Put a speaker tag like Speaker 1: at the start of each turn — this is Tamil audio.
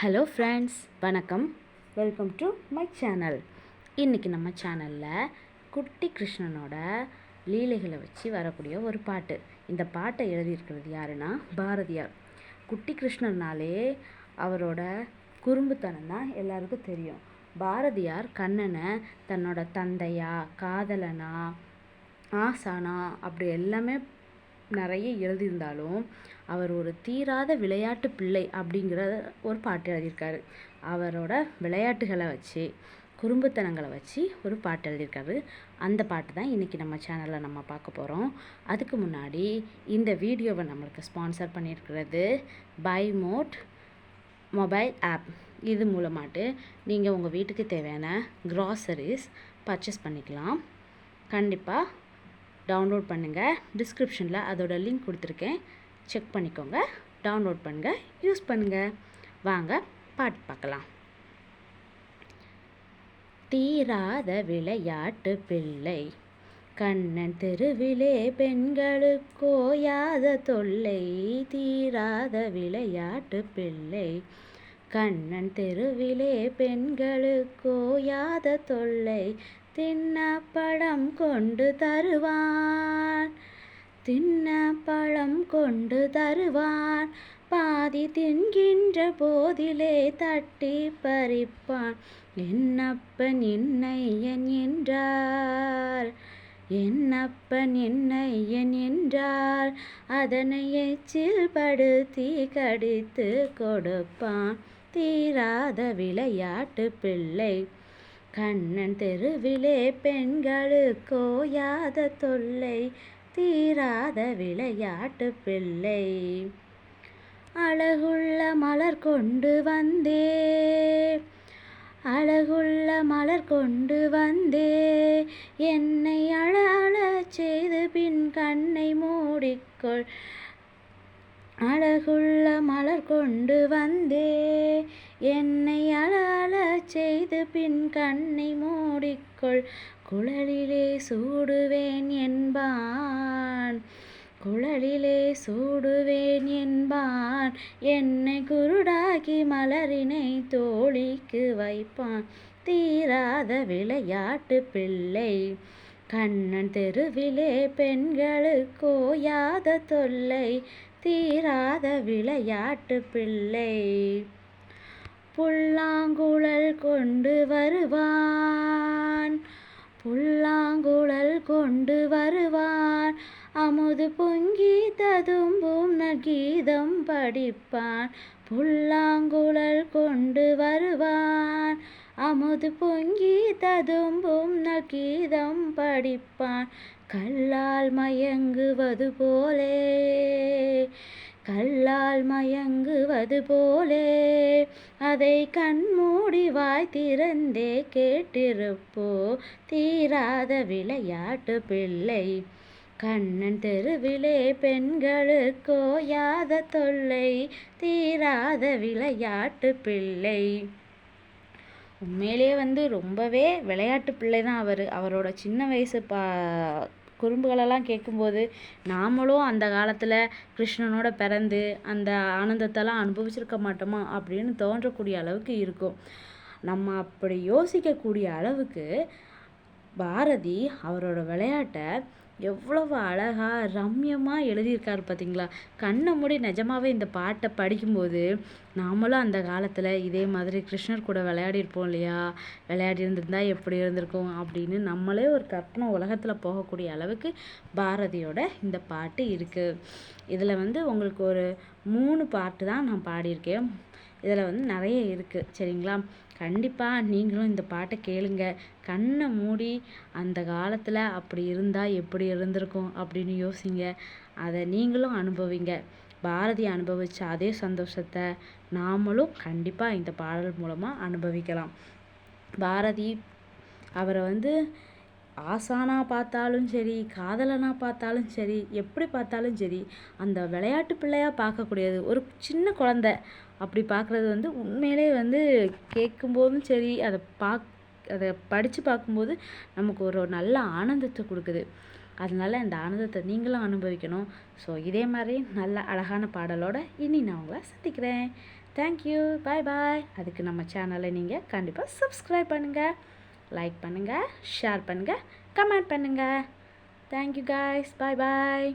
Speaker 1: ஹலோ ஃப்ரெண்ட்ஸ் வணக்கம். வெல்கம் டு மை சேனல் இன்றைக்கி நம்ம சேனலில் குட்டி கிருஷ்ணனோட லீலைகளை வச்சு வரக்கூடிய ஒரு பாட்டு. இந்த பாட்டை எழுதியிருக்கிறது யாருன்னா பாரதியார். குட்டி கிருஷ்ணர்னாலே அவரோட குறும்புத்தனம் தான் எல்லாருக்கும் தெரியும். பாரதியார் கண்ணனை தன்னோட தந்தையா காதலனா ஆசானா அப்படி எல்லாமே நிறைய எழுதியிருந்தாலும் அவர் ஒரு தீராத விளையாட்டு பிள்ளை அப்படிங்கிற ஒரு பாட்டு எழுதியிருக்காரு. அவரோட விளையாட்டுகளை வச்சு குறும்புத்தனங்களை வச்சு ஒரு பாட்டு எழுதியிருக்காரு. அந்த பாட்டு தான் இன்றைக்கி நம்ம சேனலில் நம்ம பார்க்க போகிறோம் அதுக்கு முன்னாடி இந்த வீடியோவை நம்மளுக்கு ஸ்பான்சர் பண்ணியிருக்கிறது பை மோட் மொபைல் ஆப் இது மூலமாட்டு நீங்கள் உங்கள் வீட்டுக்கு தேவையான க்ராசரிஸ் பர்ச்சேஸ் பண்ணிக்கலாம். கண்டிப்பாக டவுன்லோட் பண்ணுங்கள் டிஸ்கிரிப்ஷனில் அதோட லிங்க் கொடுத்துருக்கேன். செக் பண்ணிக்கோங்க. டவுன்லோட் பண்ணுங்கள் யூஸ் பண்ணுங்கள் வாங்க பாட்டு பார்க்கலாம். தீராத விளையாட்டு பிள்ளை. கண்ணன் தெருவிலே பெண்களுக்கோயாத தொல்லை. தீராத விளையாட்டு பிள்ளை. கண்ணன் தெருவிலே பெண்களுக்கோயாத தொல்லை. தின்ன பழம் கொண்டு தருவான். தின்ன பழம் கொண்டு தருவான். பாதி தின்கின்ற போதிலே தட்டி பறிப்பான். என்னப்பன் என்னையன் என்றார். என்னப்பன் என்னையன் என்றார். அதனை எச்சில் படுத்தி கடித்து கொடுப்பான். தீராத விளையாட்டு பிள்ளை கண்ணன் தெருவிலே பெண்களுக்கோயாத தொல்லை தீராத விளையாட்டு பிள்ளை. அழகுள்ள மலர் கொண்டு வந்தே அழகுள்ள மலர் கொண்டு வந்தே. என்னை அழ அழ செய்து பின் கண்ணை மூடிக்கொள் அழகுள்ள மலர் கொண்டு வந்தே. என்னை அழ செய்து பின் கண்ணை மூடிக்கொள். குழலிலே சூடுவேன் என்பான். குழலிலே சூடுவேன் என்பான். என்னை குருடாகி மலரினை தோழிக்கு வைப்பான். தீராத விளையாட்டு பிள்ளை. கண்ணன் தெருவிலே பெண்களுக்கு கோயாத தொல்லை. தீராத விளையாட்டு பிள்ளை. புல்லாங்குழல் கொண்டு வருவான். புல்லாங்குழல் கொண்டு வருவான். அமுது பொங்கி ததும்பும் நகீதம் படிப்பான். புல்லாங்குழல் கொண்டு வருவான். அமுது பொங்கி ததும்பும் நகீதம் படிப்பான். கல்லால் மயங்குவது போலே. கல்லால் மயங்குவது போலே. அதை கண்மூடி வாய் திறந்தே கேட்டிருப்போ. தீராத விளையாட்டு பிள்ளை. கண்ணன் தெருவிலே பெண்களுக்கோ யாத தொல்லை. தீராத விளையாட்டு பிள்ளை. உண்மையிலேயே வந்து ரொம்பவே விளையாட்டு பிள்ளை தான் அவர். அவரோட சின்ன வயசு பா குறும்புகளெல்லாம் கேட்கும்போது நாமளும் அந்த காலத்தில் கிருஷ்ணனோட பிறந்து அந்த ஆனந்தத்தெல்லாம் அனுபவிச்சிருக்க மாட்டோமா அப்படின்னு தோன்றக்கூடிய அளவுக்கு இருக்கும். நம்ம அப்படி யோசிக்கக்கூடிய அளவுக்கு பாரதி அவரோட விளையாட்டை எவ்வளவு அழகாக ரம்யமாக எழுதியிருக்காரு பார்த்தீங்களா கண்ணை மூடி நிஜமாவே இந்த பாட்டை படிக்கும்போது நாமளும் அந்த காலத்தில் இதே மாதிரி கிருஷ்ணர் கூட விளையாடிருப்போம் இல்லையா? விளையாடி இருந்திருந்தா எப்படி இருந்திருக்கும் அப்படின்னு நம்மளே ஒரு கற்பனை உலகத்தில் போகக்கூடிய அளவுக்கு பாரதியோட இந்த பாட்டு இருக்குது இதில் வந்து உங்களுக்கு ஒரு மூணு பாட்டு தான் நான் பாடியிருக்கேன். இதில் வந்து நிறைய இருக்குது சரிங்களா? கண்டிப்பாக நீங்களும் இந்த பாட்டை கேளுங்க. கண்ணை மூடி அந்த காலத்தில் அப்படி இருந்தால் எப்படி இருந்திருக்கும் அப்படின்னு யோசிங்க. அதை நீங்களும் அனுபவிங்க. பாரதி அனுபவித்த அதே சந்தோஷத்தை நாமளும் கண்டிப்பாக இந்த பாடல் மூலமாக அனுபவிக்கலாம். பாரதி அவரை வந்து ஆசானா பார்த்தாலும் சரி காதலனாக பார்த்தாலும் சரி எப்படி பார்த்தாலும் சரி அந்த விளையாட்டு பிள்ளையாக பார்க்கக்கூடியது. ஒரு சின்ன குழந்த அப்படி பார்க்குறது வந்து உண்மையிலே வந்து கேட்கும்போதும் சரி அதை பாக் அதை படித்து பார்க்கும்போது நமக்கு ஒரு நல்ல ஆனந்தத்தை கொடுக்குது. அதனால் அந்த ஆனந்தத்தை நீங்களும் அனுபவிக்கணும். ஸோ இதே மாதிரி நல்ல அழகான பாடலோட இனி நான் உங்களை சந்திக்கிறேன். தேங்க்யூ பாய் பாய் அதுக்கு நம்ம சேனலை நீங்கள் கண்டிப்பாக சப்ஸ்கிரைப் பண்ணுங்கள் லைக் பண்ணுங்கள் ஷேர் பண்ணுங்கள் கமெண்ட் பண்ணுங்கள் தேங்க்யூ காய்ஸ் பாய் பாய்